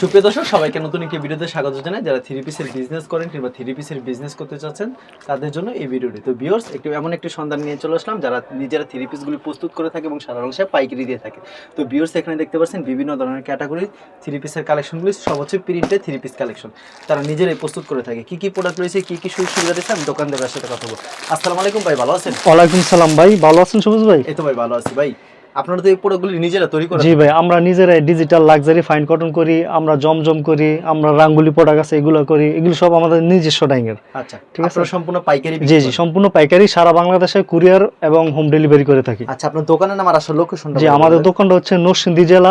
সুপ্রিয় দর্শক সবাইকে নতুন একটি ভিডিওতে স্বাগত জানাই। যারা থ্রি পিসের বিজনেস করেন কিংবা থ্রি পিসের বিজনেস করতে চাচ্ছেন তাদের জন্য এই ভিডিওটি। তো বিয়র্স একটি এমন একটি সন্ধান নিয়ে চলে আসলাম যারা নিজেরা থ্রি পিসগুলি প্রস্তুত করে থাকে এবং সারা বাংলাদেশে পাইকারি দিয়ে থাকে। তো বিয়র্স এখানে দেখতে পাচ্ছেন বিভিন্ন ধরনের ক্যাটাগরি থ্রি পিসের কালেকশনগুলি সব হচ্ছে প্রিন্টেড থ্রি পিস কালেকশন তারা নিজেরাই প্রস্তুত করে থাকে। কি কি প্রোডাক্ট রয়েছে কি কি সুযোগ সুবিধা দিচ্ছে আমি দোকানদারের সাথে কথা বলব। আসসালামু আলাইকুম ভাই ভালো আছেন? ওয়ালাইকুম সালাম ভাই ভালো আছেন সবুজ ভাই? এই তো ভাই ভালো আছি। ভাই আপনারা তো এই প্রোডাক্টগুলি নিজেরা তৈরি করে জি ভাই আমরা নিজেরাই ডিজিটাল লাক্সারি ফাইন কটন করি আমরা জমজম করি আমরা রাঙ্গুলি প্রোডাক্ট আছে এগুলো করি এগুলো সব আমাদের নিজস্ব ডাইংয়ের আচ্ছা ঠিক আছে। সম্পূর্ণ পাইকারি জি জি সম্পূর্ণ পাইকারি সারা বাংলাদেশে কুরিয়ার এবং হোম ডেলিভারি করে থাকি। আচ্ছা আপনার দোকানের নাম আর আসল লোকেশনটা জি আমাদের দোকানটা হচ্ছে নরসিংদী জেলা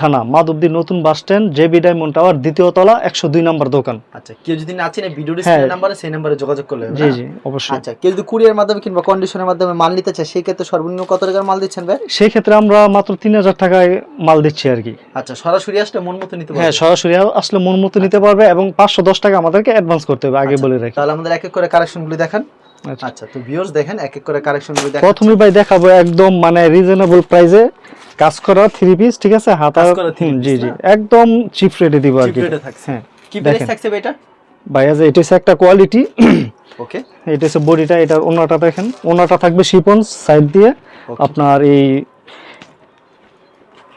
থানা। মাধবদী নতুন bus stand JB Diamond Tower দ্বিতীয় তলা একশো দুই নম্বর দোকান। আচ্ছা কেউ যদি না চিনে ভিডিও হ্যাঁ। ডিসপ্লে নাম্বারে সেই নাম্বারে যোগাযোগ করলে জি জি অবশ্যই। আচ্ছা কেউ যদি কুরিয়ার মাধ্যমে কিংবা কন্ডিশনের মাধ্যমে মাল নিতে চায় সেই ক্ষেত্রে সর্বনিম্ন কত টাকার মাল দিচ্ছেন ভাই? ক্ষেত্রে আমরা মাত্র তিন হাজার টাকায় মাল দিচ্ছি আর কি। আচ্ছা সরাসরি আসলে মন মতো নিতে হ্যাঁ সরাসরি আসলে মন মতো নিতে পারবে এবং পাঁচশো দশ টাকা আমাদেরকে অ্যাডভান্স করতে হবে আগে আচ্ছা, বলে রাখি। তাহলে আমাদের এক এক করে কালেকশনগুলি দেখান। আচ্ছা। আচ্ছা তো ভিউয়ার্স দেখেন এক এক করে কালেকশনগুলি দেখেন। প্রথমে ভাই দেখাবো একদম মানে রিজনেবল প্রাইসে কাজ করা থ্রি পিস ঠিক আছে? piece জি জি। একদম চিপ রেটে দিব আর কি। থাকছে। হ্যাঁ কি প্রাইস থাকছে এটা? ভাই আজ এটা হচ্ছে একটা কোয়ালিটি ওকে এটা হচ্ছে বডিটা এটার ওনাটা দেখেন। ওনাটা থাকবে শিপন সাইড দিয়ে। আপনার এই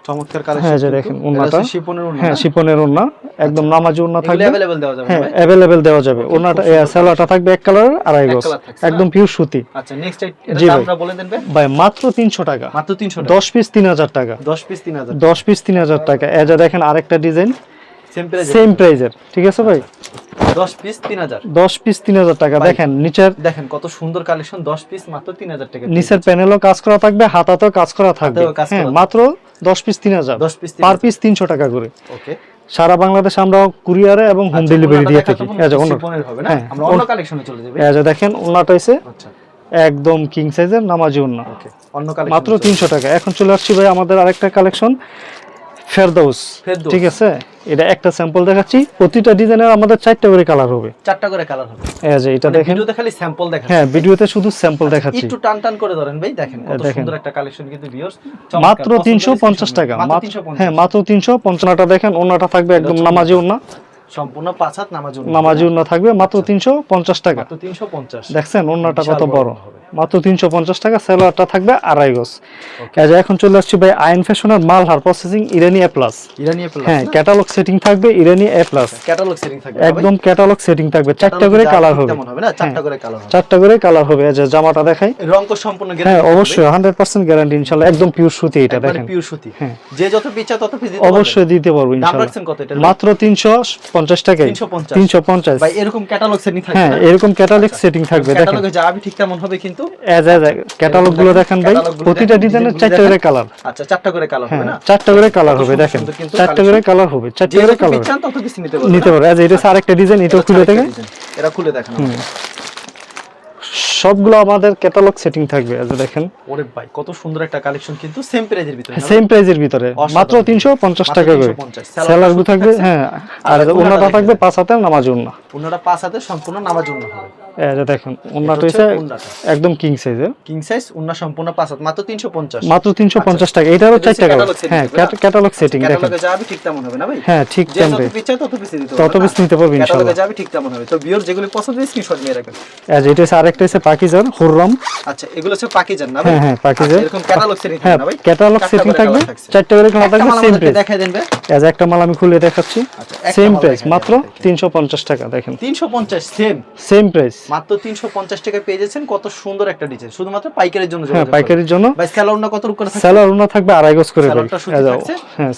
চমৎকার হ্যাঁ, কালেকশন যে দেখেন, ওড়নাটা। শিপনের ওড়না হ্যাঁ শিপনের ওনা একদম নামাজি ওনা এগুলো থাকবে अवेलेबल দেওয়া যাবে হ্যাঁ ভাই অ্যাভেলেবেল দেওয়া যাবে ওনাটা খুব সুন্দর সেলাটা থাকবে এক কালার আড়াই এক গজ colour থাকছে, একদম পিওর সুতি আচ্ছা নেক্সট এটা জি ভাই। দামটা বলে দেন ভাই ভাই মাত্র তিনশো টাকা মাত্র 300 টাকা দশ পিস তিন হাজার টাকা 10 পিস 3000 দশ পিস তিন হাজার টাকা এই যে দেখেন আরেকটা ডিজাইন সেম প্রাইজের ঠিক আছে ভাই? 10 পিস 3000 দশ পিস তিন হাজার টাকা। দেখেন নিচের দেখেন কত সুন্দর কালেকশন 10 পিস মাত্র 3000 টাকা নিচের প্যানেলও কাজ করা থাকবে হাতাতেও কাজ করা থাকবে। হ্যাঁ মাত্র দশ পিস তিন হাজার। 10 পিস পার পিস তিনশো টাকা করে। ওকে সারা বাংলাদেশে আমরা কুরিয়ারে এবং হোম ডেলিভারি দিয়ে থাকি। যে অন্য- হবে না? হ্যাঁ, আমরা অন্য কালেকশনে চলে যাবে। যে দেখেন ওনাটা আচ্ছা। একদম কিং সাইজের নামাজি ওন্না ওকে অন্য কালেকশন মাত্র তিনশো টাকা। এখন চলে আসছি ভাই আমাদের আরেকটা কালেকশন ফেরদৌস। ঠিক আছে? এটা একটা স্যাম্পল দেখাচ্ছি। প্রতিটা ডিজাইনের আমাদের চারটা করে কালার হবে। চারটা করে কালার হবে। এই যে এটা মানে দেখেন। ভিডিওতে খালি স্যাম্পল দেখান হ্যাঁ ভিডিওতে শুধু স্যাম্পল দেখাচ্ছি। একটু টান টান করে ধরেন ভাই দেখেন কত সুন্দর একটা কালেকশন কিন্তু ভিউয়ার্স মাত্র তিনশো পঞ্চাশ টাকা। মাত্র মাত্র- 350 হ্যাঁ মাত্র তিনশো পঞ্চান্নটা দেখেন ওনাটা থাকবে একদম নামাজি ওনা সম্পূর্ণ পাঁচ হাত নামাজ নামাজি ওনা থাকবে মাত্র তিনশো পঞ্চাশ টাকা। মাত্র 350 দেখছেন ওনাটা কত বড়। হবে। মাত্র তিনশো পঞ্চাশ টাকা সেলোয়ারটা থাকবে আড়াই গজ। এখন চলে আসছি ভাই আইন ফ্যাশনের মাল হার প্রসেসিং ইরানি এ প্লাস ইরানিয়া প্লাস হ্যাঁ ক্যাটালগ সেটিং থাকবে Irani A plus catalogue setting থাকবে একদম ক্যাটালগ সেটিং থাকবে। চারটা করে কালার হবে। হবে না? চারটা হ্যাঁ, করে কালার হবে। চারটা করে কালার হবে। এই যে জামাটা দেখাই। রং কো সম্পূর্ণ হ্যাঁ অবশ্যই হান্ড্রেড পার্সেন্ট গ্যারান্টি ইনশাল্লাহ। একদম পিওর সুতি এটা দেখেন। পিওর সুতি। হ্যাঁ। যে যত পিচা তত দিতে অবশ্যই দিতে পারব ইনশাল্লাহ। কত এটা মাত্র তিনশো পঞ্চাশ টাকায়। 350 তিনশো পঞ্চাশ। ভাই এরকম ক্যাটালগ সেটিং থাকবে হ্যাঁ এরকম ক্যাটালগ সেটিং থাকবে দেখেন। ক্যাটালগে যা ঠিক তেমন হবে কিন্তু এজ এজ ক্যাটালগগুলো দেখেন ভাই প্রতিটা ডিজাইনের চারটা করে কালার আচ্ছা চারটা করে কালার হবে হ্যাঁ না? চারটা করে কালার হবে দেখেন চারটা করে কালার হবে চারটা করে কালার নিতে পারবেন। নিতে এজ এটা আরেকটা ডিজাইন এটা খুলে দেখেন। এটা খুলে দেখেন। সবগুলো আমাদের ক্যাটালগ সেটিং থাকবে এজ দেখেন। ওরে ভাই কত সুন্দর একটা কালেকশন কিন্তু সেম প্রাইজের ভিতরে সেম প্রাইজের ভিতরে মাত্র তিনশো পঞ্চাশ মাত্র টাকা করে। সেলার সুতি থাকবে হ্যাঁ আর ওনাটা ওনাটা থাকবে পাঁচ হাতের নামাজ ওন্না ওনারা পাঁচ হাতে সম্পূর্ণ নামাজ উন্না হবে। এই যে দেখেন ওন্নাটা হচ্ছে হচ্ছে একদম কিং সাইজের কিং সাইজ উন্না সম্পূর্ণ পাঁচ হাত মাত্র তিনশো পঞ্চাশ। মাত্র তিনশো পঞ্চাশ টাকা। এটারও এটা হচ্ছে চারটা কালার হ্যাঁ ক্যাটালগ সেটিং দেখেন। ক্যাটালগে যা হবে ঠিক তেমন হবে না ভাই? হ্যাঁ ঠিক তেমন পিস তত পিস দিতে তত পিস নিতে পারবে ক্যাটালগে ইনশাল্লাহ। যাবে ঠিক তেমন হবে। তো বিয়র যেগুলি পছন্দ হয় স্ক্রিনশট নিয়ে রাখবেন। এজ এটা আরেকটা হচ্ছে পাকিজার হুররাম আচ্ছা এগুলো হচ্ছে পাকিজান না হ্যাঁ হ্যাঁ পাকিজার এরকম ক্যাটালগ সেটিং হ্যাঁ থাকবে না ভাই? ক্যাটালগ সেটিং থাকবে। চারটা করে থাকবে সেম প্রাইস দেখাই দেন ভাই। এজ একটা মাল আমি খুলে দেখাচ্ছি। আচ্ছা, সেম প্রাইস মাত্র দেন, দেখাই। তিনশো পঞ্চাশ টাকা দেখেন। তিনশো পঞ্চাশ সেম সেম প্রাইস মাত্র তিনশো পঞ্চাশ টাকা পেয়ে যাচ্ছেন কত সুন্দর একটা ডিজাইন শুধুমাত্র পাইকারের জন্য হ্যাঁ। পাইকারির জন্য। ভাই কত করে থাকে স্যালার ওনা থাকবে আড়াই গজ করে ভাই। হ্যাঁ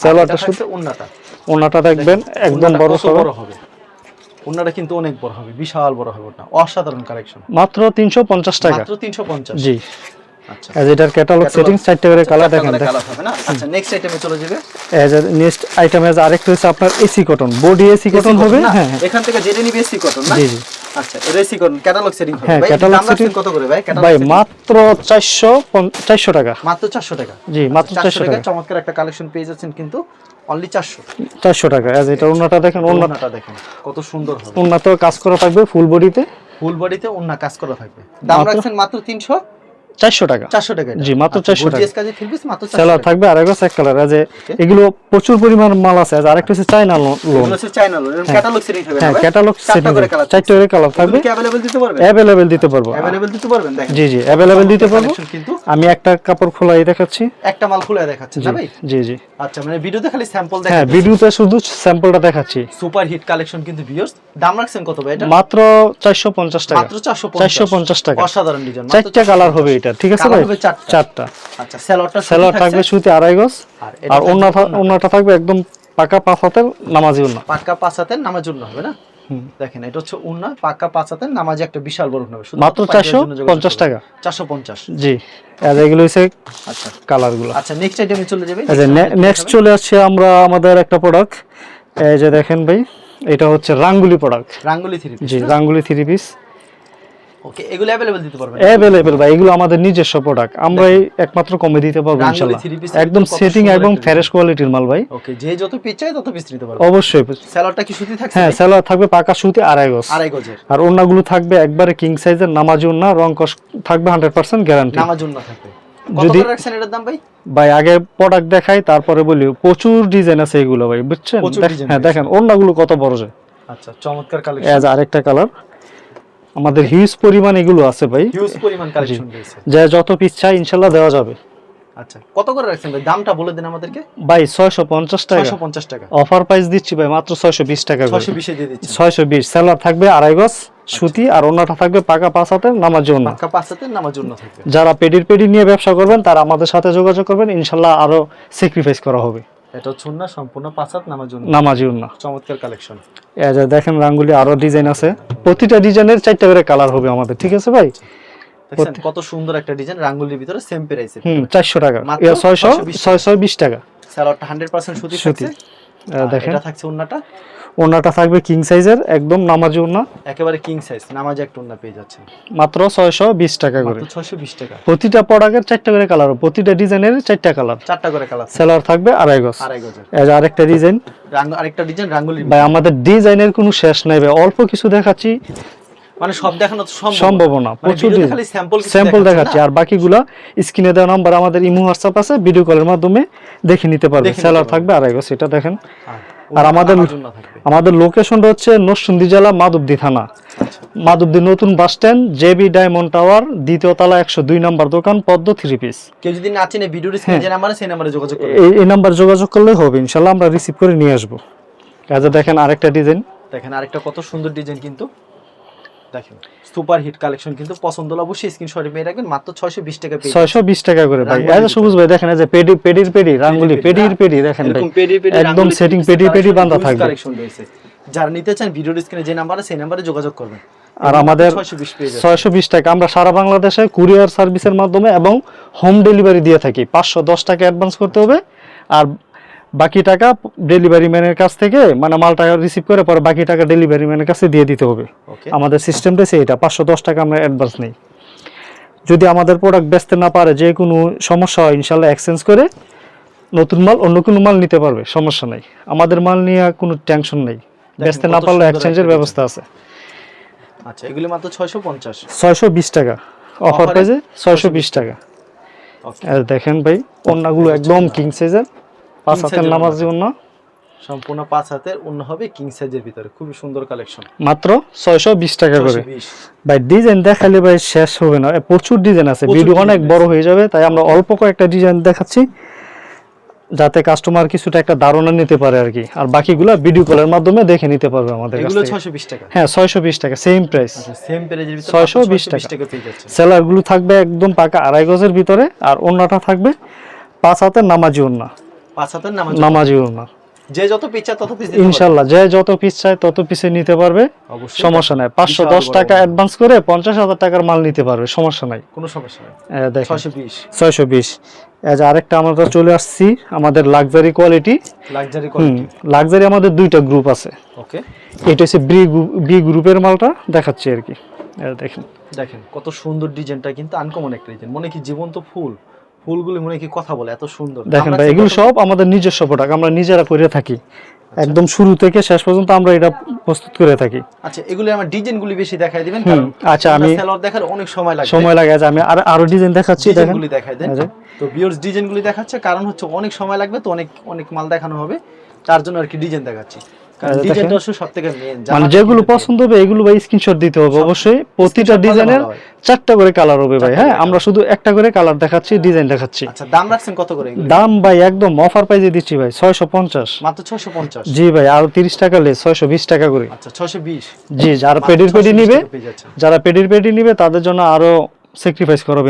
উন্নাটা ওনাটা দেখবেন একদম বড় বড় হবে? উন্নাটা কিন্তু অনেক বড় হবে বিশাল বড় হবে ওটা। অসাধারণ কালেকশন মাত্র তিনশো পঞ্চাশ টাকা। মাত্র তিনশো পঞ্চাশ। জি। আচ্ছা। এটার ক্যাটালগ সেটিংস চারটে করে কালার দেখেন দেখেন। colour হবে না? আচ্ছা নেক্সট আইটেমে চলে যাবে। এজ নেক্সট আইটেম এজ আরেকটা হচ্ছে আপনার AC cotton body AC cotton হবে? হ্যাঁ হ্যাঁ। এখান থেকে যেটা নিবে এসি কটন না? জি জি। আচ্ছা এটা এসি কটন ক্যাটালগ সেটিং হ্যাঁ, কত করে ভাই? ভাই মাত্র চারশো চারশো টাকা। মাত্র 400 টাকা? জি মাত্র চারশো চারশো টাকা। টাকা। চমৎকার একটা কালেকশন পেয়ে যাচ্ছেন কিন্তু অনলি 400 চারশো টাকা। এজ এটা দেখেন ওন্নাটা দেখেন কত সুন্দর হবে। কাজ করা থাকবে ফুল বডিতে ফুল বডিতে ওন্না কাজ করা থাকবে। দাম রাখছেন মাত্র 300 চারশো টাকা। চারশো টাকা জি, মাত্র আচ্ছা, 400 টাকা। gorgeous কাজের three piece মাত্র 400 সেলার থাকবে এক কালার। যে এগুলো প্রচুর পরিমাণ মাল আছে। আর আরেকটা হচ্ছে চাইনা লোন। হ্যাঁ। ক্যাটালগ colour চারটে করে কালার থাকবে। দিতে পারবেন? অ্যাভেলেবেল দিতে পারব। Available দিতে পারবেন, জি জি অ্যাভেলেবেল দিতে পারব। কিন্তু আমি একটা কাপড় খোলাই দেখাচ্ছি। একটা মাল খুলে দেখাচ্ছে জি না ভাই? জি জি। আচ্ছা মানে ভিডিওতে খালি স্যাম্পল হ্যাঁ ভিডিওতে শুধু স্যাম্পলটা দেখাচ্ছি। সুপার হিট কালেকশন কিন্তু ভিউয়ার্স দাম রাখছেন কত ভাই এটা? মাত্র চারশো পঞ্চাশ টাকা। মাত্র 450 450 টাকা। অসাধারণ ডিজাইন চারটা কালার হবে এটা। ঠিক আছে ভাই? চারটা। আচ্ছা সেলরটা সেলার থাকবে সুতি আড়াই গজ আর এটা আর থাকবে অন্য অন্যটা থাকবে একদম পাকা পাঁচ হাতের নামাজি অন্য পাক্কা পাঁচ হাতের নামাজ জন্য হবে না? দেখেন এটা হচ্ছে উন্না পাক্কা পাঁচ হাতের নামাজে একটা বিশাল বড় হবে। মাত্র চারশো পঞ্চাশ টাকা। চারশো পঞ্চাশ। জি আর এগুলো হচ্ছে আচ্ছা। কালারগুলো। আচ্ছা নেক্সট আইটেমে চলে যাবে। যে নেক্সট চলে আসছে আমরা আমাদের একটা প্রোডাক্ট এই যে দেখেন ভাই এটা হচ্ছে রাঙ্গুলি প্রোডাক্ট রাঙ্গুলি থ্রি পিস জি রাঙ্গুলি থ্রি পিস ওকে এগুলো অ্যাভেলেবল দিতে পারবেন? অ্যাভেলেবেল ভাই এগুলো আমাদের নিজস্ব প্রোডাক্ট আমরাই একমাত্র কমে দিতে পারব একদম সেটিং এবং ফ্রেশ কোয়ালিটির মাল ভাই। ওকে যে যত পিস চাই তত পিস নিতে পারবে অবশ্যই। সেলরটা কি সুতি থাকছে? হ্যাঁ সেলার থাকবে পাকা সুতি আড়াই গজ। আড়াই গজের। আর থাকবে একবারে কিং সাইজের নামাজি ওড়না রং কস থাকবে হান্ড্রেড পার্সেন্ট গ্যারান্টি নামাজ থাকবে। যদি- রাখছেন এটার দাম ভাই? ভাই আগে প্রোডাক্ট দেখাই তারপরে বলি প্রচুর ডিজাইন আছে এগুলো ভাই বুঝছেন? হ্যাঁ দেখেন ওড়নাগুলো কত বড় যায় আচ্ছা চমৎকার কালেকশন আরেকটা কালার আমাদের হিউজ পরিমাণ এগুলো আছে ভাই। হিউজ পরিমাণ কালেকশন রয়েছে। যে যত পিস চাই ইনশাল্লাহ দেওয়া যাবে। আচ্ছা কত করে রাখছেন ভাই? দামটা বলে দেন আমাদেরকে। ভাই ছয়শো পঞ্চাশ টাকা। 650 টাকা। অফার প্রাইস দিচ্ছি ভাই মাত্র ছয়শো বিশ টাকা করে। 620 এ দিয়ে ছয়শো বিশ সেলার থাকবে আড়াই গজ সুতি আর ওনাটা থাকবে পাকা পাঁচ হাতের নামার জন্য পাক্কা পাঁচ হাতে নামাজ জন্য থাকবে। যারা পেডির পেডি নিয়ে ব্যবসা করবেন তারা আমাদের সাথে যোগাযোগ করবেন ইনশাল্লাহ আরও স্যাক্রিফাইস করা হবে। এটা হচ্ছে না সম্পূর্ণ পাঁচাত নামাজ নামাজি উন্না। চমৎকার কালেকশন এই যে দেখেন রাঙ্গুলি আরও ডিজাইন আছে। প্রতিটা ডিজাইনের চারটা করে কালার হবে আমাদের ঠিক আছে ভাই? কত সুন্দর একটা ডিজাইন রাঙ্গুলির ভিতরে সেম প্রাইসে হুম চারশো টাকা। মাত্র ছয়শো 620 বিশ টাকা। স্যালাডটা 100% সুতি সুতি। দেখেন। এটা থাকছে ওন্নাটা ওন্নাটা থাকবে কিং সাইজের একদম নামাজি ওন্না একেবারে কিং সাইজ নামাজে একটা ওন্না পেয়ে যাচ্ছেন। মাত্র ছয়শো বিশ টাকা করে। মাত্র 620 টাকা। প্রতিটা প্রোডাক্টের চারটা করে কালার প্রতিটা ডিজাইনের চারটা কালার চারটা করে কালার সেলার থাকবে আড়াই গজ। আড়াই গজ এর আরেকটা ডিজাইন আরেকটা ডিজাইন রাঙ্গুলি ভাই আমাদের ডিজাইনের কোনো শেষ নাই ভাই। অল্প কিছু দেখাচ্ছি। মানে সব দেখানো সম্ভব না। মানে প্রচুর খালি স্যাম্পল স্যাম্পল দেখাচ্ছি আর বাকিগুলো স্ক্রিনে দেওয়া নাম্বার আমাদের ইমো হোয়াটসঅ্যাপ আছে ভিডিও কলের মাধ্যমে দেখে নিতে পারবে। সেলার থাকবে আড়াই গজ এটা দেখেন। আর আমাদের- আমাদের লোকেশনটা হচ্ছে নরসিংদী জেলা মাধবদী থানা। আচ্ছা। মাধবদী নতুন bus stand JB Diamond Tower দ্বিতীয় তলা একশো দুই নম্বর দোকান পদ্ম থ্রি পিস কেউ যদি না চিনে ভিডিও স্ক্রিনে যে নাম্বার সেই নাম্বারে যোগাযোগ এই নাম্বার যোগাযোগ করলে হবে ইনশাল্লাহ আমরা রিসিভ করে নিয়ে আসব। কাজে দেখেন আরেকটা ডিজাইন দেখেন আরেকটা কত সুন্দর ডিজাইন কিন্তু। দেখেন সুপার হিট কালেকশন কিন্তু পছন্দ হলে অবশ্যই স্ক্রিনশটে পেয়ে রাখবেন মাত্র 620 টাকা পেয়ে ছয়শো বিশ টাকা করে ভাই। এই যে সবুজ ভাই দেখেন এই যে পেডি পেডির পেডি রাঙ্গুলি পেডির পেডি দেখেন ভাই। এরকম পেডি পেডি একদম piece পেডি পেডি বাঁধা থাকবে। কালেকশন রয়েছে। যারা নিতে চান ভিডিওর স্ক্রিনে যে নাম্বারে সেই নাম্বারে যোগাযোগ করবেন। আর আমাদের 620 ছয়শো বিশ টাকা আমরা সারা বাংলাদেশে কুরিয়ার সার্ভিসের মাধ্যমে এবং হোম ডেলিভারি দিয়ে থাকি। পাঁচশো দশ টাকা অ্যাডভান্স করতে হবে। আর বাকি টাকা ডেলিভারি ম্যানের কাছ থেকে মানে মালটা রিসিভ করে পরে বাকি টাকা ডেলিভারি ম্যানের কাছে দিয়ে দিতে হবে। আমাদের সিস্টেমটা এটা পাঁচশো দশ টাকা আমরা অ্যাডভান্স নেই। যদি আমাদের প্রোডাক্ট বেচতে না পারে যে কোনো সমস্যা হয় ইনশাল্লাহ এক্সচেঞ্জ করে নতুন মাল অন্য কোনো মাল নিতে পারবে সমস্যা নেই। আমাদের মাল নিয়ে কোনো টেনশন নেই। বেচতে না পারলে এক্সচেঞ্জের ব্যবস্থা আছে। আচ্ছা এগুলি মাত্র 650 ছয়শো বিশ টাকা। অফার প্রাইসে ছয়শো বিশ টাকা। আর দেখেন ভাই অন্যগুলো একদম কিং সাইজের পাঁচ হাতের নামাজি অন্য সম্পূর্ণ পাঁচ হাতের অন্য হবে কিং সাইজের ভিতরে। খুবই সুন্দর কালেকশন মাত্র ছয়শো বিশ টাকা করে। 620 ভাই ডিজাইন দেখালে ভাই শেষ হবে না। প্রচুর ডিজাইন আছে। ভিডিও অনেক। বড় হয়ে যাবে তাই আমরা অল্প কয়েকটা ডিজাইন দেখাচ্ছি যাতে কাস্টমার কিছুটা একটা ধারণা নিতে পারে আর কি। আর বাকিগুলো ভিডিও কলের মাধ্যমে দেখে নিতে পারবে আমাদের এগুলো 620 টাকা। হ্যাঁ ছয়শো বিশ টাকা সেম প্রাইস সেম প্রাইজের ভিতরে 620 620 টাকা। পেয়ে থাকবে একদম পাকা আড়াই গজের ভিতরে আর অন্যটা থাকবে পাঁচ হাতের নামাজি ওন্না পাঁচ হাতের নামাজ ওন্না যে যত পিস চায় তত পিস ইনশাল্লাহ যে যত পিস চায় তত পিসে নিতে পারবে। সমস্যা নাই। পাঁচশো বিশাল দশ বড় টাকা অ্যাডভান্স করে টাকার মাল নিতে পারবে সমস্যা নাই। কোনো সমস্যা নেই। এ, দেখেন। 620 ছয়শো বিশ। এজ আরেকটা আমরা চলে আসছি আমাদের luxury quality luxury quality luxury আমাদের দুইটা গ্রুপ আছে। ওকে এটা হচ্ছে বি বি গ্রুপের মালটা দেখাচ্ছি আর কি। দেখেন। দেখেন কত সুন্দর ডিজাইনটা কিন্তু আনকমন একটা ডিজাইন মনে কি জীবন্ত ফুল? ফুলগুলি মনে কি কথা বলে এত সুন্দর। দেখেন ভাই এগুলো সব আমাদের নিজস্ব প্রোডাক্ট আমরা নিজেরা করে থাকি। একদম শুরু থেকে শেষ পর্যন্ত আমরা এটা প্রস্তুত করে থাকি। আচ্ছা এগুলি আমার ডিজাইনগুলি বেশি দেখাই দিবেন কারণ আচ্ছা, আমি- সেলর দেখার অনেক সময় লাগে সময় লাগে যে আমি আর আরও ডিজাইন দেখাচ্ছি ডিজাইনগুলি দেখাই দেন। তো ভিউয়ার্স ডিজাইনগুলি দেখাচ্ছে কারণ হচ্ছে অনেক সময় লাগবে তো অনেক অনেক মাল দেখানো হবে তার জন্য আর কি ডিজাইন দেখাচ্ছি। মানে যেগুলো পছন্দ হবে এগুলো ভাই স্ক্রিনশট দিতে হবে অবশ্যই প্রতিটা ডিজাইনের চারটা করে কালার হবে ভাই হ্যাঁ? আমরা শুধু একটা করে কালার দেখাচ্ছি ডিজাইন দেখাচ্ছি। আচ্ছা দাম রাখছেন কত করে দাম ভাই একদম অফার দিচ্ছি ভাই ছয়শো পঞ্চাশ। মাত্র 650 জি ভাই আরও তিরিশ টাকা লে ছয়শো বিশ টাকা করে। আচ্ছা 620 জি যারা পেডির পেডি 620 নিবে। যারা পেডির পেডি নিবে তাদের জন্য আরও স্যাক্রিফাইস করা হবে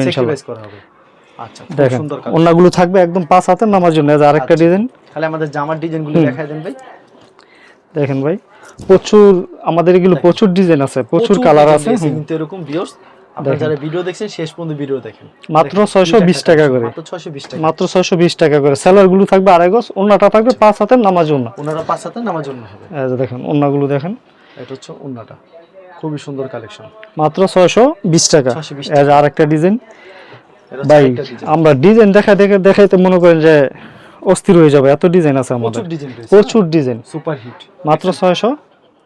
আচ্ছা সুন্দর কালার অন্যগুলো থাকবে একদম পাঁচ হাতের নামার জন্য আরেকটা আচ্ছা। ডিজাইন তাহলে আমাদের জামার ডিজাইনগুলি। দেখাই দেন ভাই। দেখেন ভাই প্রচুর আমাদের এগুলো প্রচুর ডিজাইন আছে প্রচুর কালার আছে কিন্তু এরকম ভিউয়ার্স আপনারা। যারা ভিডিও দেখছেন শেষ পর্যন্ত ভিডিও দেখেন। মাত্র 620 টাকা করে। মাত্র 620 টাকা। মাত্র ছয়শো বিশ টাকা করে। সেলারগুলো থাকবে আড়াই গজ অন্যটা থাকবে পাঁচ হাতের নামার জন্য ওনারা পাঁচ হাতে নামার জন্য হবে। এই যে দেখেন অন্যগুলো দেখেন। এটা হচ্ছে ওন্নাটা। খুবই সুন্দর কালেকশন মাত্র ছয়শো বিশ টাকা। 620 এই যে আরেকটা ডিজাইন ভাই আমরা ডিজাইন দেখা দেখে দেখাইতে মনে করেন যে অস্থির হয়ে যাবে। এত ডিজাইন আছে আমাদের। প্রচুর ডিজাইন সুপার হিট মাত্র ছয়শো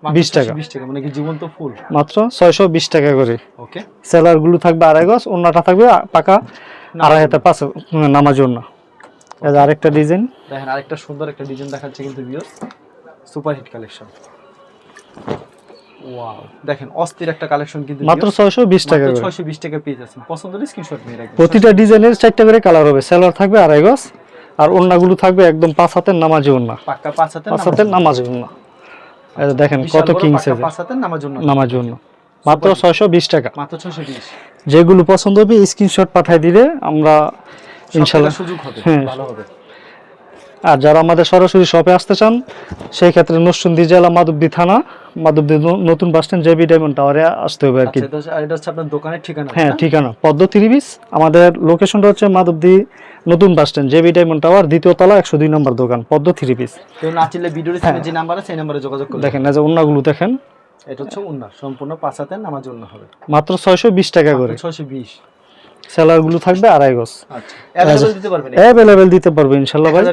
বিশ টাকা। 20 টাকা মানে কি জীবন্ত ফুল? মাত্র ছয়শো বিশ টাকা করে। ওকে সেলারগুলো থাকবে আড়াই গজ অন্যটা থাকবে পাকা আড়াই হাতে পাঁচ নামার জন্য আরেকটা ডিজাইন দেখেন আরেকটা সুন্দর একটা ডিজাইন দেখাচ্ছে কিন্তু viewers super hit collection wow দেখেন অস্থির একটা কালেকশন কিন্তু মাত্র ছয়শো বিশ টাকা করে। ছয়শো বিশ টাকা পেয়ে যাচ্ছেন। পছন্দ হলে স্ক্রিনশট নিয়ে রাখবেন। প্রতিটা ডিজাইনের চারটা করে কালার হবে। সেলার থাকবে আড়াই গজ আর ওন্নাগুলো থাকবে একদম পাঁচ হাতের নামাজি ওন্না। পাঁচ হাতে পাঁচ হাতের নামাজি ওন্না। দেখেন কত কিং নামাজ নামার জন্য মাত্র ছয়শো বিশ টাকা। মাত্র ছয়শো বিশ। যেগুলো পছন্দ হবে স্ক্রিনশট পাঠাই দিলে আমরা ইনশাল্লাহ সুযোগ হবে হ্যাঁ। ভালো হবে। আর যারা আমাদের সরাসরি শপে আসতে চান সেই ক্ষেত্রে নরসিংদী জেলা মাধবদী থানা মাধবদী নতুন বাস স্ট্যান্ড জেবি ডায়মন্ড টাওয়ারে আসতে হবে আর কি। আচ্ছা এটা হচ্ছে- আপনার দোকানের ঠিকানা হ্যাঁ ঠিকানা। পদ্ম ত্রিবিস আমাদের লোকেশনটা হচ্ছে মাধবদী নতুন bus stand JB Diamond Tower দ্বিতীয় তলা একশো দুই নম্বর দোকান পদ্ম পিস কেউ না চিনলে ভিডিওর স্ক্রিনে যে নাম্বার আছে সেই নাম্বারে যোগাযোগ করবেন। দেখেন এই যে অন্যগুলো দেখেন। এটা হচ্ছে উন্না সম্পূর্ণ পাঁচ হাতে নামার জন্য হবে। মাত্র ছয়শো বিশ টাকা করে। ছয়শো বিশ। সেলারগুলো থাকবে আড়াই গজ। আচ্ছা। অ্যাভেলেবল দিতে অ্যাভেলেবেল দিতে পারব ইনশাল্লাহ ভাই।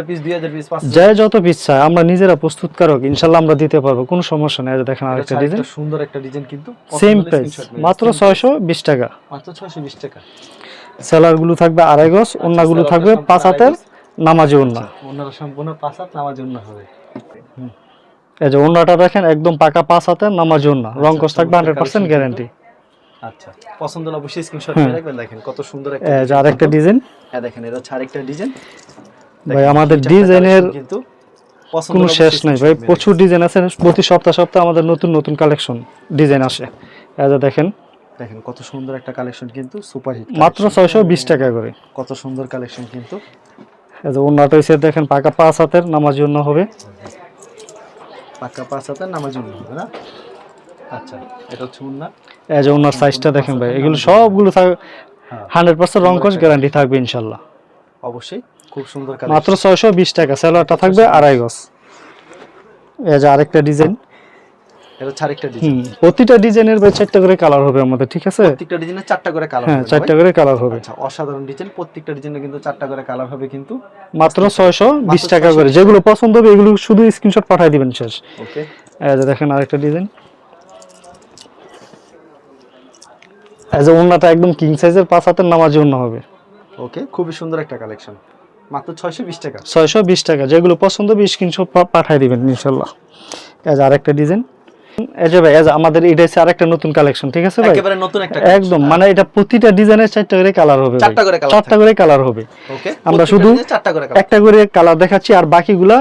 যে যত পিস চায় আমরা নিজেরা প্রস্তুতকারক ইনশাল্লাহ আমরা দিতে পারব কোনো সমস্যা নেই। দেখেন আরেকটা ডিজাইন সুন্দর একটা ডিজাইন কিন্তু। সেম প্রাইস মাত্র ছয়শো বিশ টাকা। মাত্র ছয়শো বিশ টাকা। সেলারগুলো থাকবে আড়াই গজ অন্যগুলো থাকবে পাঁচ হাতের। নামাজি ওন্না। ওনারা সম্পূর্ণ পাঁচ হাত নামার জন্য হবে। এই যে ওন্নাটা দেখেন একদম পাকা পাঁচ হাতের নামাজি ওন্না। রং কস থাকবে হান্ড্রেড পার্সেন্ট গ্যারান্টি আচ্ছা পছন্দ হলে অবশ্যই স্ক্রিনশট। নিয়ে রাখবেন দেখেন কত সুন্দর একটা এই যে আরেকটা ডিজাইন হ্যাঁ দেখেন এটা হচ্ছে আরেকটা ডিজাইন ভাই আমাদের ডিজাইনের কিন্তু পছন্দ কোনো শেষ নাই। ভাই প্রচুর ডিজাইন আছে। প্রতি সপ্তাহ সপ্তাহে আমাদের নতুন নতুন কালেকশন ডিজাইন আসে। এই যে দেখেন। দেখেন কত সুন্দর একটা কালেকশন কিন্তু সুপার হিট মাত্র ছয়শো বিশ টাকা করে। কত সুন্দর কালেকশন কিন্তু। এই যে ওন্নাটা হইছে দেখেন পাকা পাঁচ হাতের নামাজি জন্য হবে। পাক্কা পাঁচ হাতের নামার জন্য হবে না? আচ্ছা এটা হচ্ছে উন্না? এই যে ওনার সাইজটা দেখেন ভাই এগুলো সবগুলো হান্ড্রেড পার্সেন্ট রং গ্যারান্টি থাকবে ইনশাল্লাহ। অবশ্যই খুব সুন্দর মাত্র ছয়শো বিশ টাকা স্যালোয়ারটা থাকবে আড়াই গজ। এই যে আরেকটা ডিজাইন এটা হচ্ছে ডিজাইন হুম প্রতিটা ডিজাইনের চারটা করে কালার হবে আমাদের ঠিক আছে? প্রত্যেকটা ডিজাইনে চারটা করে কালার হ্যাঁ চারটা করে কালার হবে। আচ্ছা অসাধারণ ডিজাইন প্রত্যেকটা ডিজাইনে কিন্তু চারটা করে কালার হবে কিন্তু। মাত্র ছয়শো বিশ মাত্র টাকা করে যেগুলো পছন্দ হবে এগুলো শুধু স্ক্রিনশট পাঠিয়ে দিবেন শেষ। ওকে এই যে দেখেন আরেকটা ডিজাইন ওন্নাটা একদম কিং সাইজের পাঁচ হাতের হবে। ওকে খুবই সুন্দর একটা কালেকশন মাত্র ছয়শো বিশ টাকা। ছয়শো বিশ টাকা যেগুলো পছন্দ হবে স্ক্রিনশট পাঠিয়ে দিবেন ইনশাল্লাহ। এই যে আরেকটা ডিজাইন এই যে ভাই আমাদের এটা হচ্ছে আরেকটা নতুন কালেকশন ঠিক আছে ভাই? একেবারে নতুন একটা একদম মানে এটা প্রতিটা ডিজাইনের চারটা করে কালার হবে। চারটা করে colour চারটা করে কালার হবে। ওকে আমরা শুধু চারটা করে একটা করে কালার দেখাচ্ছি আর বাকিগুলা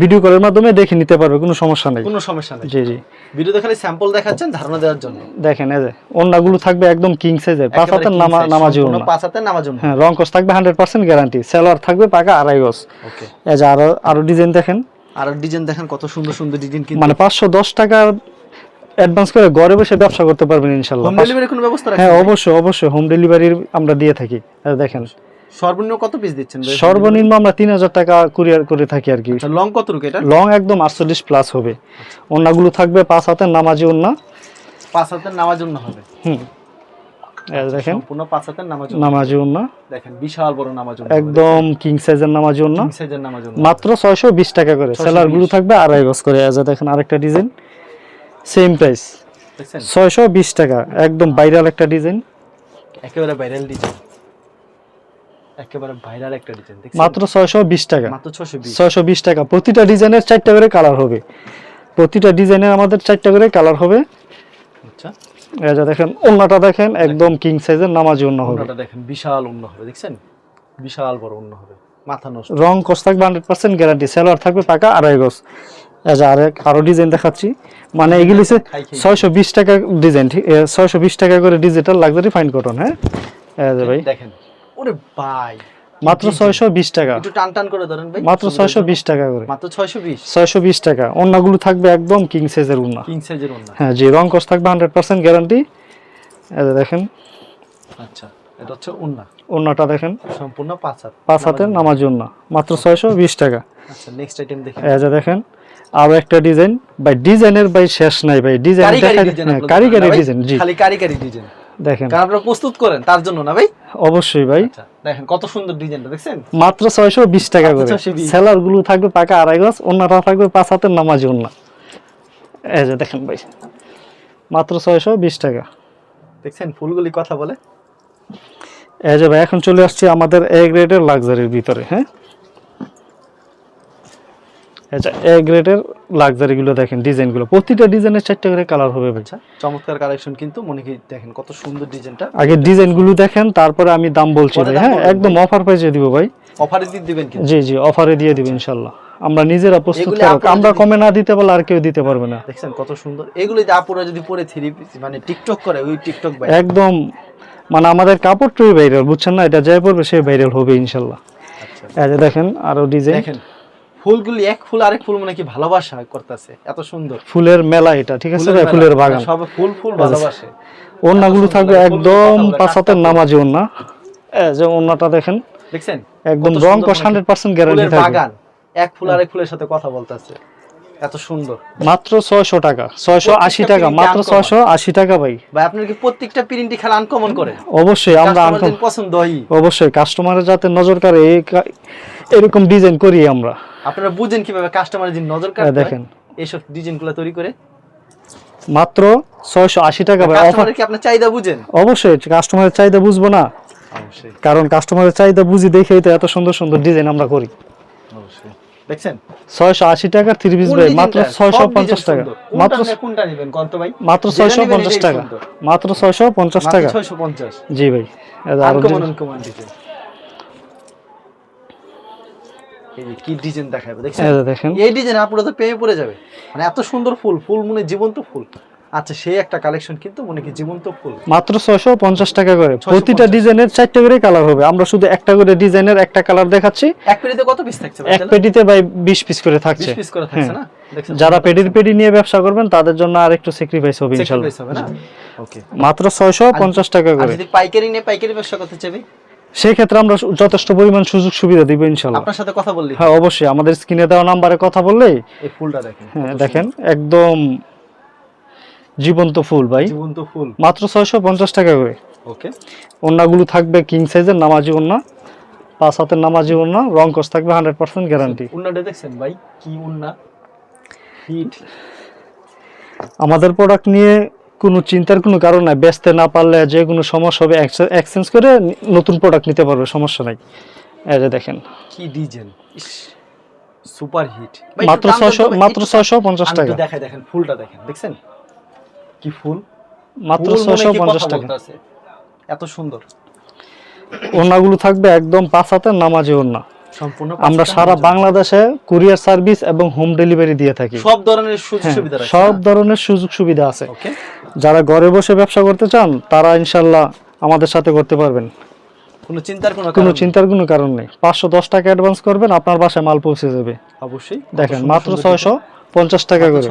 ভিডিও কলের মাধ্যমে দেখে নিতে পারবে কোনো সমস্যা নেই। কোনো সমস্যা নেই। জি জি। ভিডিওতে খালি স্যাম্পল দেখাচ্ছেন ধারণা দেওয়ার জন্য। দেখেন এই যে ওন্নাগুলো থাকবে একদম কিং সাইজের পাঁচ হাতের নামা নামাজি ওন্না পাঁচ হাতের নামার জন্য হ্যাঁ রং কস থাকবে হান্ড্রেড পার্সেন্ট গ্যারান্টি সেলোয়ার থাকবে পাকা আড়াই গজ। ওকে এই যে আরও আরও ডিজাইন দেখেন। আর ডিজাইন দেখেন কত সুন্দর সুন্দর ডিজাইন কিন্তু। মানে পাঁচশো দশ টাকা অ্যাডভান্স করে ঘরে বসে ব্যবসা করতে পারবেন ইনশাল্লাহ। হোম ডেলিভারি কোনো ব্যবস্থা হ্যাঁ অবশ্যই অবশ্যই হোম ডেলিভারির আমরা দিয়ে থাকি। দেখেন। সর্বনিম্ন কত পিস দিচ্ছেন সর্বনিম্ন আমরা তিন হাজার টাকা কুরিয়ার করে থাকি আর কি। আচ্ছা লং কত রুকে এটা? লং একদম আটচল্লিশ প্লাস হবে। ওন্নাগুলো থাকবে পাঁচ হাতের নামাজি ওন্না পাঁচ হাতের নামার জন্য হবে? হুম। দেখেন। সম্পূর্ণ পাঁচ হাতের নামাজ নামাজি দেখেন বিশাল বড় নামাজ একদম কিং সাইজের নামাজি ওন্না কিং সাইজের নামাজ মাত্র ছয়শো বিশ টাকা করে। 620 সেলারগুলো থাকবে আড়াই গজ করে। দেখেন আরেকটা ডিজাইন সেম প্রাইস দেখছেন? ছয়শো বিশ টাকা। একদম ভাইরাল একটা ডিজাইন একেবারে ভাইরাল ডিজাইন একেবারে ভাইরাল একটা ডিজাইন দেখছেন? মাত্র ছয়শো বিশ টাকা। মাত্র 620 ছয়শো বিশ টাকা। প্রতিটা ডিজাইনের চারটা করে কালার হবে। প্রতিটা ডিজাইনের আমাদের চারটা করে কালার হবে। আচ্ছা। যে দেখেন ওন্নাটা দেখেন একদম কিং সাইজের নামাজি ওন্না হবে। ওন্নাটা দেখেন বিশাল অন্য হবে দেখছেন? বিশাল বড় অন্য হবে মাথা নষ্ট। রং কস থাকবে হান্ড্রেড পার্সেন্ট গ্যারান্টি সেলার থাকবে পাকা আড়াই গজ। যে আরেক আরও ডিজাইন দেখাচ্ছি। মানে এগুলি। ছয়শো বিশ টাকা ডিজাইন ঠিক ছয়শো বিশ টাকা করে ডিজিটাল লাক্সারি ফাইন কটন হ্যাঁ? ভাই। দেখেন। ওরে ভাই। মাত্র ছয়শো বিশ টাকা। একটু টান টান করে ধরেন ভাই। মাত্র ছয়শো বিশ টাকা। করে। মাত্র 620 ছয়শো বিশ টাকা। ওন্নাগুলো থাকবে একদম কিং সাইজের ওন্না কিং সাইজের ওন্না হ্যাঁ জি রং কস থাকবে হান্ড্রেড পার্সেন্ট গ্যারান্টি এই দেখেন। আচ্ছা এটা হচ্ছে ওন্না ওন্নাটা দেখেন। সম্পূর্ণ পাঁচ হাত। পাঁচ হাতের নামাজি ওন্না মাত্র ছয়শো বিশ টাকা। আচ্ছা নেক্সট আইটেম দেখেন এই যে দেখেন আরও একটা ডিজাইন ভাই ডিজাইনের ভাই শেষ নাই ভাই। ডিজাইন কারিগরি ডিজাইন হ্যাঁ, কারিগরি ডিজাইন জি। খালি কারিগরি ডিজাইন দেখেন। কারণ আপনারা প্রস্তুত করেন তার জন্য না ভাই? অবশ্যই ভাই। আচ্ছা দেখেন কত সুন্দর ডিজাইনটা দেখছেন? মাত্র ছয়শো বিশ টাকা করে। 620 সেলারগুলো থাকবে পাকা আড়াই গজ অন্যটা থাকবে পাঁচ হাতের নামাজি অন্য এই যে দেখেন ভাই মাত্র ছয়শো বিশ টাকা। দেখছেন ফুলগুলি কথা বলে। এই যে ভাই এখন চলে আসছি আমাদের এ গ্রেডের লাক্সারির ভিতরে হ্যাঁ? আচ্ছা এ গ্রেডের লাক্সারি গুলো দেখেন ডিজাইনগুলো। প্রতিটা ডিজাইনের চারটে করে কালার হবে আচ্ছা চমৎকার কালেকশন কিন্তু মনে কি দেখেন কত সুন্দর ডিজাইনটা আগে ডিজাইনগুলো দেখেন তারপরে আমি দাম বলছি হ্যাঁ? একদম অফার প্রাইসে দিব ভাই। অফারে দিয়ে দিবেন কিন্তু। জি জি অফারে দিয়ে দিব ইনশাল্লাহ আমরা নিজেরা প্রস্তুত করব আমরা কমে না দিতে পারলে আর কেউ দিতে পারবে না। দেখছেন কত সুন্দর। এগুলি যে আপুরা যদি পরে থ্রি মানে টিকটক করে ওই টিকটক ভাই। একদম মানে আমাদের কাপড় কাপড়টাই ভাইরাল বুঝছেন না? এটা যাই পড়বে সে ভাইরাল হবে ইনশাল্লাহ আচ্ছা। দেখেন আরও ডিজাইন দেখেন ফুলগুলি এক ফুল আরেক ফুল মানে কি ভালোবাসা করতেছে। এত সুন্দর। ফুলের মেলা এটা ঠিক আছে ফুলের বাগান। সব ফুল ফুল ভালোবাসে। ওন্নাগুলো থাকবে একদম নামাজি ওন্না যে ওন্নাটা দেখেন। দেখছেন? একদম রং কস মানে হান্ড্রেড পার্সেন্ট গ্যারান্টি থাকবে। বাগান। এক ফুল আরেক ফুলের সাথে কথা বলতেছে। এত সুন্দর। মাত্র ছয়শো টাকা। ছয়শো আশি প্রত্যেকটা টাকা মাত্র uncommon। ছয়শো আশি টাকা ভাই। ভাই আপনার কি প্রত্যেকটা প্রিন্টই খেলা আনকমন করে? অবশ্যই আমরা Customer আনকম দের পছন্দ হয় অবশ্যই কাস্টমারের যাতে নজর কাড়ে এই এরকম ডিজাইন করি আমরা। আপনারা বুঝেন কীভাবে কাস্টমারের যে নজর হ্যাঁ, কাটে দেখেন। এইসব ডিজাইনগুলো তৈরি করে। মাত্র ছয়শো আশি টাকা ভাই অফার কাস্টমারের কি আপনার চাহিদা বুঝেন? অবশ্যই কাস্টমারের চাহিদা বুঝব না। অবশ্যই। কারণ কাস্টমারের চাহিদা বুঝি দেখেই তো এত সুন্দর সুন্দর ডিজাইন আমরা করি। অবশ্যই। দেখছেন? ছয়শো আশি টাকা থ্রি পিস ভাই মাত্র সব ছয়শো ডিজাইন পঞ্চাশ টাকা। মাত্র কোনটা নেবেন কত ভাই? মাত্র যেটা ছয়শো নেবেন পঞ্চাশ এটাই টাকা। মাত্র ছয়শো পঞ্চাশ টাকা। মাত্র 650 জি ভাই আনকমন। আনকমন ডিজাইন এই যে কি ডিজাইন দেখাবে দেখছেন? দেখেন। এই ডিজাইন আপুরা তো পেয়ে পড়ে যাবে। মানে এত সুন্দর ফুল ফুল মনে জীবন্ত ফুল। আচ্ছা সেই একটা কালেকশন কিন্তু মনে কি জীবন্ত ফুল। মাত্র ছয়শো পঞ্চাশ টাকা করে। প্রতিটা ডিজাইনের চারটে করে কালার হবে। আমরা শুধু একটা করে ডিজাইনের একটা কালার দেখাচ্ছি। এক পেটিতে কত পিস থাকছে এক পেটিতে ভাই বিশ পিস করে 20 থাকছে পিস করে থাকছে হ্যাঁ। না? যারা পেডির পেডি নিয়ে ব্যবসা করবেন তাদের জন্য আর একটু স্যাক্রিফাইস হবে ওকে মাত্র ছয়শো পঞ্চাশ টাকা করে। যদি পাইকারি নিয়ে পাইকারি ব্যবসা করতে চাইবে সেই ক্ষেত্রে আমরা যথেষ্ট পরিমাণ সুযোগ সুবিধা দিব ইনশাল্লাহ আপনার সাথে কথা বললি। হ্যাঁ অবশ্যই। আমাদের স্ক্রিনে দেওয়া নাম্বারে কথা বললেই এই ফুলটা দেখেন। হ্যাঁ দেখেন একদম জীবন্ত ফুল ভাই। জীবন্ত ফুল। মাত্র ছয়শো পঞ্চাশ টাকা করে। ওকে। ওন্নাগুলো থাকবে কিং সাইজের নামাজি ওন্না। পাঁচ হাতের নামাজি ওন্না। রং কস থাকবে হান্ড্রেড পার্সেন্ট গ্যারান্টি। উন্নাটা দেখছেন ভাই? কি উন্না হিট। আমাদের প্রোডাক্ট নিয়ে কোনো চিন্তার কোনো কারণ নাই। বেচতে না পারলে যে কোনো সমস্যা হবে এক্সচেঞ্জ করে নতুন প্রোডাক্ট নিতে পারবে সমস্যা নাই। এই যে দেখেন। কি ডিজাইন? সুপার হিট মাত্র ছয়শো মাত্র ছয়শো পঞ্চাশ টাকা। দেখাই দেখেন ফুলটা দেখেন দেখছেন? কি ফুল? মাত্র ফুল মনে ছয়শো কি পঞ্চাশ কথা টাকা। এত সুন্দর। ওন্নাগুলো থাকবে একদম পাঁচ হাতের নামাজি ওন্না সম্পূর্ণ আমরা সারা বাংলাদেশে কুরিয়ার সার্ভিস এবং হোম ডেলিভারি দিয়ে থাকি। সব ধরনের সুযোগ হ্যাঁ, সুবিধা সব ধরনের সুযোগ সুবিধা আছে। যারা ঘরে বসে ব্যবসা করতে চান তারা ইনশাল্লাহ আমাদের সাথে করতে পারবেন। কোনো চিন্তার কোনো কোনো কারণ নেই। চিন্তার কোনো কারণ নেই। পাঁচশো দশ টাকা অ্যাডভান্স করবেন আপনার বাসায় মাল পৌঁছে যাবে। অবশ্যই। দেখেন মাত্র ছয়শো পঞ্চাশ টাকা করে।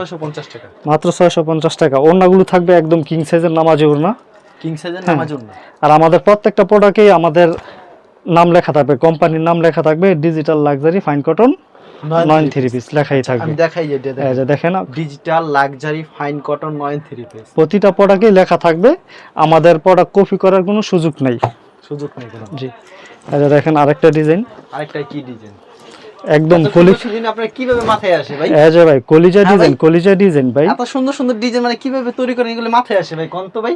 টাকা। মাত্র ছয়শো পঞ্চাশ টাকা। ওড়নাগুলো থাকবে একদম কিং সাইজের নামাজি ওড়না। কিং সাইজের হ্যাঁ। নামাজ আর আমাদের প্রত্যেকটা প্রোডাক্টেই আমাদের নাম লেখা থাকবে কোম্পানির নাম লেখা থাকবে digital luxury fine cotton Nayan three piece লেখাই থাকবে। আমি দেখাই যে দেখেন digital luxury fine cotton Nayan three piece প্রতিটা প্রোডাক্টে লেখা থাকবে আমাদের প্রোডাক্ট কপি করার কোনো সুযোগ নেই। সুযোগ নেই কোনো। জি। যে দেখেন আরেকটা ডিজাইন আরেকটা কি ডিজাইন একদম কলি আপনার কীভাবে মাথায় আসে ভাই? এই যে ভাই কলিজা হ্যাঁ ডিজাইন ভাই। কলিজা ডিজাইন ভাই। এত সুন্দর সুন্দর ডিজাইন মানে কীভাবে তৈরি করেন এগুলো মাথায় আসে ভাই কোন তো ভাই?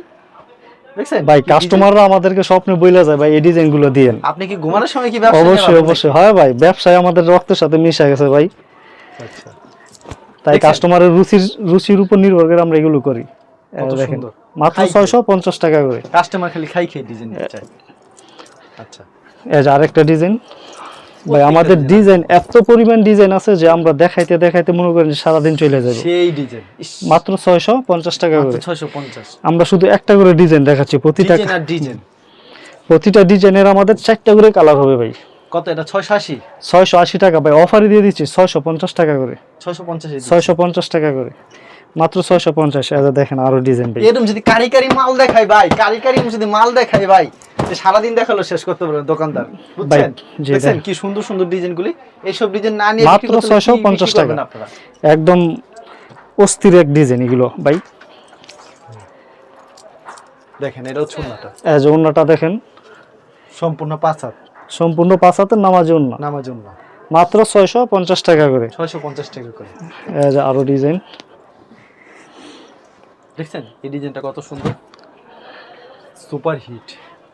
দেখছেন? ভাই কাস্টমাররা আমাদেরকে স্বপ্নে বইলা যায় ভাই এই ডিজাইনগুলো দিয়েন আপনি কি ঘুমানোর সময় কি ব্যবসা অবশ্যই অবশ্যই। হয় ভাই ব্যবসায় আমাদের রক্তের সাথে মিশে গেছে ভাই। আচ্ছা। তাই কাস্টমারের রুচির রুচির উপর নির্ভর করে আমরা এগুলো করি। দেখেন মাত্র খাইতে। ছয়শো পঞ্চাশ টাকা করে। কাস্টমার খালি খাই খেয়ে ডিজাইন চাই আচ্ছা। এই যে আরেকটা ডিজাইন ভাই আমাদের ডিজাইন। এত পরিমাণ ডিজাইন আছে যে আমরা দেখাইতে দেখাইতে মনে করেন সারাদিন চলে যাবে। সেই ডিজাইন মাত্র ছয়শো পঞ্চাশ টাকা করে। ছয়শো পঞ্চাশ। আমরা শুধু একটা করে ডিজাইন দেখাচ্ছি প্রতিটা ডিজাইন প্রতিটা ডিজাইনের আমাদের চারটা করে কালার হবে ভাই। কত এটা? ছয়শো আশি? ছয়শো আশি টাকা ভাই অফারই দিয়ে দিচ্ছি ছয়শো পঞ্চাশ টাকা করে। ছয়শো পঞ্চাশ ছয়শো পঞ্চাশ টাকা করে। মাত্র ছয়শো পঞ্চাশ এটা দেখেন আরও ডিজাইন ভাই। এরকম যদি কারি কারি মাল দেখাই ভাই কারি কারি যদি মাল দেখাই ভাই যে সারাদিন দেখাল শেষ করতে পারবে দোকানদার। বুঝছেন? দেখছেন কি সুন্দর সুন্দর ডিজাইন গুলি এইসব ডিজাইন না নিয়ে মাত্র বিক্রি করতে 650 টাকা। একদম অস্থির এক ডিজাইন এগুলো ভাই। দেখেন এটাও ছুন্নাটা এই যে অন্যটা দেখেন। সম্পূর্ণ পাঁচ হাত। সম্পূর্ণ পাঁচ হাতের নামাজ অন্য নামার জন্য মাত্র ছয়শো পঞ্চাশ টাকা করে। ছয়শো পঞ্চাশ টাকা করে। যে আরও ডিজাইন। দেখছেন? এই ডিজাইনটা কত সুন্দর। সুপার হিট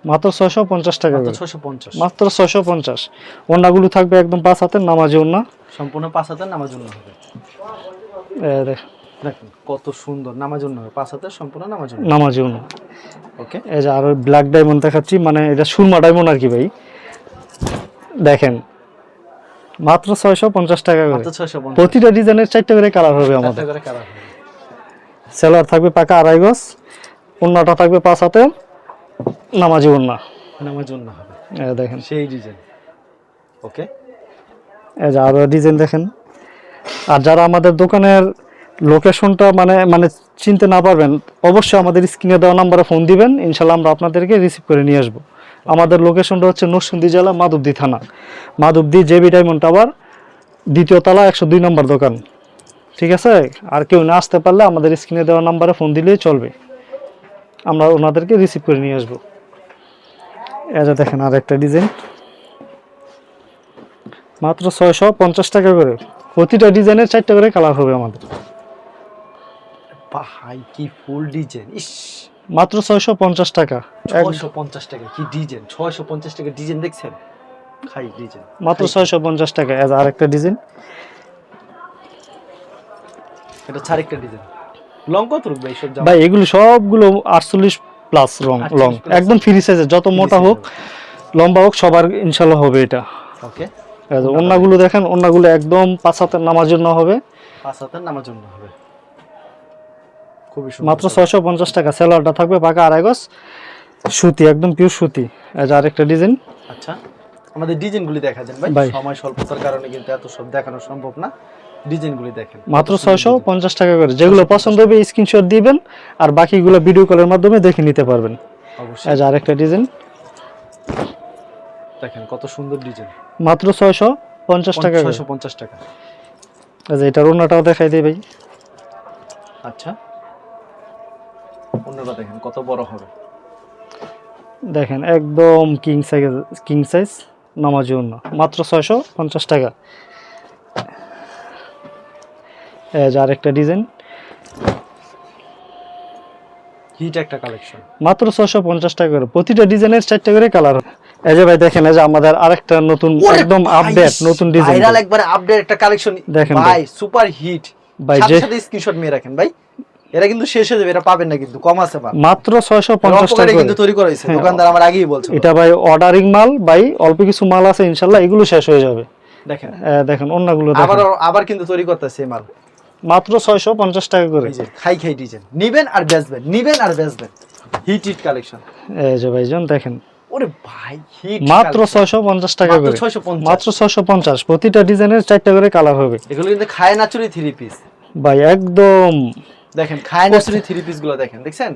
মাত্র ছয়শো পঞ্চাশ টাকা ছয়শো পঞ্চাশ। মাত্র ছয়শো পঞ্চাশ। অন্যগুলো থাকবে একদম পাঁচ হাতের নামাজি অন্য সম্পূর্ণ পাঁচ হাতের নামার জন্য হবে। দেখেন কত সুন্দর নামার জন্য হবে। পাঁচ হাতের সম্পূর্ণ নামার জন্য নামাজি অন্য ওকে। এই যে আরও ব্ল্যাক ডায়মন্ড দেখাচ্ছি মানে এটা সুরমা ডায়মন্ড আর কি ভাই। দেখেন মাত্র ছয়শো পঞ্চাশ টাকা করে। প্রতিটা ডিজাইনের চারটে করে কালার হবে আমাদের। সেলার থাকবে পাকা আড়াই গজ। অন্যটা থাকবে পাঁচ হাতে নামাজি অন্যা নামার জন্য হবে। দেখেন। সেই ডিজাইন। ওকে? এই যে আরও ডিজাইন দেখেন। আর যারা আমাদের দোকানের লোকেশনটা মানে মানে চিনতে না পারবেন অবশ্যই আমাদের স্ক্রিনে দেওয়া নাম্বারে ফোন দিবেন। ইনশাল্লাহ আমরা আপনাদেরকে রিসিভ করে নিয়ে আসব। আমাদের লোকেশনটা হচ্ছে নরসিংদী জেলা মাধবদী থানা। মাধবদী জেবি ডায়মন্ড টাওয়ার দ্বিতীয় তলা একশো দুই নম্বর দোকান। ঠিক আছে? আর কেউ না আসতে পারলে আমাদের স্ক্রিনে দেওয়া নাম্বারে ফোন দিলেই চলবে। আমরা ওনাদেরকে রিসিভ করে নিয়ে আসব। এটা দেখেন আর একটা ডিজাইন মাত্র ছয়শো পঞ্চাশ টাকা করে। প্রতিটা ডিজাইনের চারটা করে কালার হবে আমাদের। ভাই কি ফুল ডিজাইন ইস। মাত্র ছয়শো পঞ্চাশ টাকা। ছয়শো পঞ্চাশ টাকা কি ডিজাইন ছয়শো পঞ্চাশ টাকা ডিজাইন দেখছেন? খাই ডিজাইন মাত্র ছয়শো পঞ্চাশ টাকা এজ আরেকটা ডিজাইন এটা ছাড়েকটা ডিজাইন লং কত রুকবে এইসব ভাই এগুলো সবগুলো আটচল্লিশ প্লাস 48 লং একদম ফ্রি সাইজের যত মোটা হোক লম্বা হোক সবার ইনশাল্লাহ হবে এটা। ওকে দেখেন একদম পাঁচ হাতের নামার জন্য হবে। পাঁচ হাতের নামার জন্য হবে। খুবই সুন্দর। মাত্র ছয়শো পঞ্চাশ টাকা সেলারটা থাকবে পাকা আড়াই গজ। সুতি একদম পিওর সুতি। এই যে আরেকটা ডিজাইন আচ্ছা আমাদের ডিজাইনগুলি দেখা যান ভাই। সময় স্বল্পতার কারণে কিন্তু এত সব দেখানো সম্ভব না। ডিজাইনগুলি দেখেন। মাত্র ছয়শো পঞ্চাশ টাকা করে। যেগুলো পছন্দ হবে স্ক্রিনশট দিবেন আর বাকিগুলো ভিডিও কলের মাধ্যমে দেখে নিতে পারবেন। অবশ্যই। আরেকটা ডিজাইন দেখেন কত সুন্দর ডিজাইন মাত্র ছয়শো পঞ্চাশ টাকা ছয়শো পঞ্চাশ টাকা। যে এটার অন্যটাও দেখাই দিই ভাই। আচ্ছা। অন্যটা দেখেন কত বড় হবে। দেখেন একদম কিং সাইজ কিং সাইজ নামাজি অন্য মাত্র ছয়শো পঞ্চাশ টাকা। এই যে আরেকটা ডিজাইন হিট একটা কালেকশন মাত্র ছয়শো পঞ্চাশ টাকা করে। প্রতিটা ডিজাইনের চারটা করে কালার এই যে ভাই দেখেন এই যে আমাদের আরেকটা নতুন একদম আপডেট নতুন ডিজাইন ভাইরাল একবারে আপডেট একটা কালেকশন ভাই। সুপার হিট ভাই, যে- সাথে স্ক্রিনশট নিয়ে রাখেন ভাই। এরা কিন্তু শেষ হয়ে যাবে এটা পাবেন না কিন্তু কম আছে মাল মাত্র ছয়শো পঞ্চাশ অল্প টাকা করে করে। কিন্তু তৈরি করা হয়েছে হ্যাঁ। দোকানদার আমার আগেই বলছে। এটা ভাই অর্ডারিং মাল ভাই অল্প কিছু মাল আছে ইনশাল্লাহ এগুলো শেষ হয়ে যাবে। দেখেন। দেখেন অন্যগুলো আবার আবার কিন্তু তৈরি করতেছে মাল। মাত্র ছয়শো পঞ্চাশ টাকা করে। খাই খাই ডিজাইন। নিবেন আর বেচবেন নিবেন আর বেচবেন। Hit hit collection. এই যে ভাইজান দেখেন। ওরে ভাই হিট মাত্র ছয়শো পঞ্চাশ টাকা মাত্র করে। মাত্র ছয়শো পঞ্চাশ। প্রতিটা ডিজাইনের চারটা করে কালার হবে। এগুলো কিন্তু খায় নাচুরি থ্রি পিস ভাই একদম। দেখেন খায় নাচুরি থ্রি পিসগুলো দেখেন দেখছেন?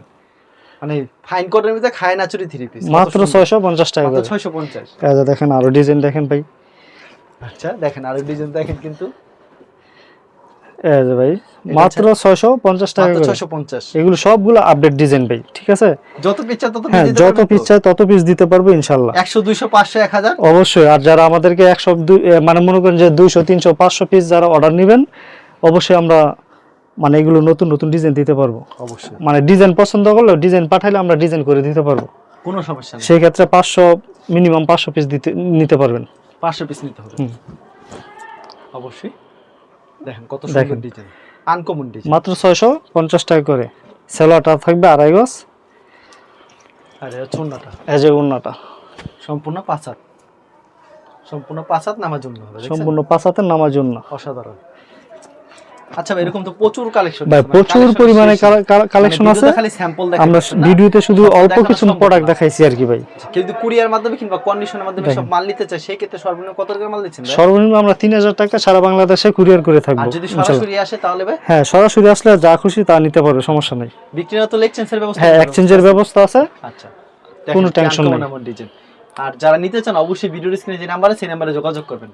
মানে ফাইন কোটের মধ্যে খায় নাচুরি থ্রি পিস মাত্র ছয়শো পঞ্চাশ টাকা করে। ছয়শো পঞ্চাশ। এই যে দেখেন আরও ডিজাইন দেখেন ভাই। আচ্ছা দেখেন আরও ডিজাইন দেখেন কিন্তু। এই যে ভাই মাত্র ছয়শো পঞ্চাশ টাকা করে। এগুলো সবগুলো আপডেট ডিজাইন ভাই ঠিক আছে? যত পিচ্ছা তত হ্যাঁ যত পিস চাই তত পিস দিতে পারব অবশ্যই আর যারা আমাদেরকে একশো দুই এ, মানে মনে করেন যে পিস যারা অর্ডার নেবেন অবশ্যই আমরা মানে এগুলো নতুন নতুন ডিজাইন দিতে পারব। অবশ্যই। মানে ডিজাইন পছন্দ করলে ডিজাইন পাঠাইলে আমরা ডিজাইন করে দিতে পারব। কোনো সমস্যা নেই। সেই ক্ষেত্রে পাঁচশো মিনিমাম পাঁচশো পিস দিতে নিতে পারবেন। পাঁচশো পিস নিতে হবে। অবশ্যই। দেখেন কত সুন্দর ডিজাইন আনকমন ডিজাইন মাত্র ছয়শো পঞ্চাশ টাকা করে। সেলোয়ারটা থাকবে আড়াই গজ। আর এই চুন্নাটা এজ এ উন্নাটা সম্পূর্ণ পাঁচাত। সম্পূর্ণ পাঁচাত নামার জন্য হবে সম্পূর্ণ পাঁচ হাতের নামার জন্য অসাধারণ। আচ্ছা এরকম তো প্রচুর কালেকশন ভাই প্রচুর পরিমাণে কালেকশন আছে। খালি স্যাম্পল আমরা ভিডিওতে শুধু অল্প কিছু প্রোডাক্ট দেখাইছি আর কি ভাই। কেউ যদি কুরিয়ার মাধ্যমে কিংবা কন্ডিশনের মাধ্যমে সব মাল নিতে চায় সেই ক্ষেত্রে সর্বনিম্ন কত টাকার মাল দিচ্ছেন সর্বনিম্ন আমরা তিন হাজার টাকা সারা বাংলাদেশে কুরিয়ার করে আর যদি সরাসরি আসে তাহলে ভাই? হ্যাঁ সরাসরি আসলে যা খুশি তা নিতে পারবে সমস্যা নেই। বিক্রি না তো এক্সচেঞ্জের ব্যবস্থা হ্যাঁ এক্সচেঞ্জের ব্যবস্থা আছে। আচ্ছা। কোনো নেই। আর যারা নিতে চান অবশ্যই ভিডিওর স্ক্রিনে যে নাম্বার আছে সেই নাম্বারে যোগাযোগ করবেন।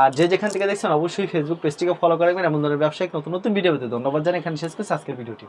আর যে যেখান থেকে দেখছেন, অবশ্যই ফেসবুক পেজটিকে ফলো করে করবেন এমন ধরনের ব্যবসায়িক নতুন নতুন ভিডিও পেতে ধন্যবাদ জানাই। এখানে শেষ করছি আজকের ভিডিওটি।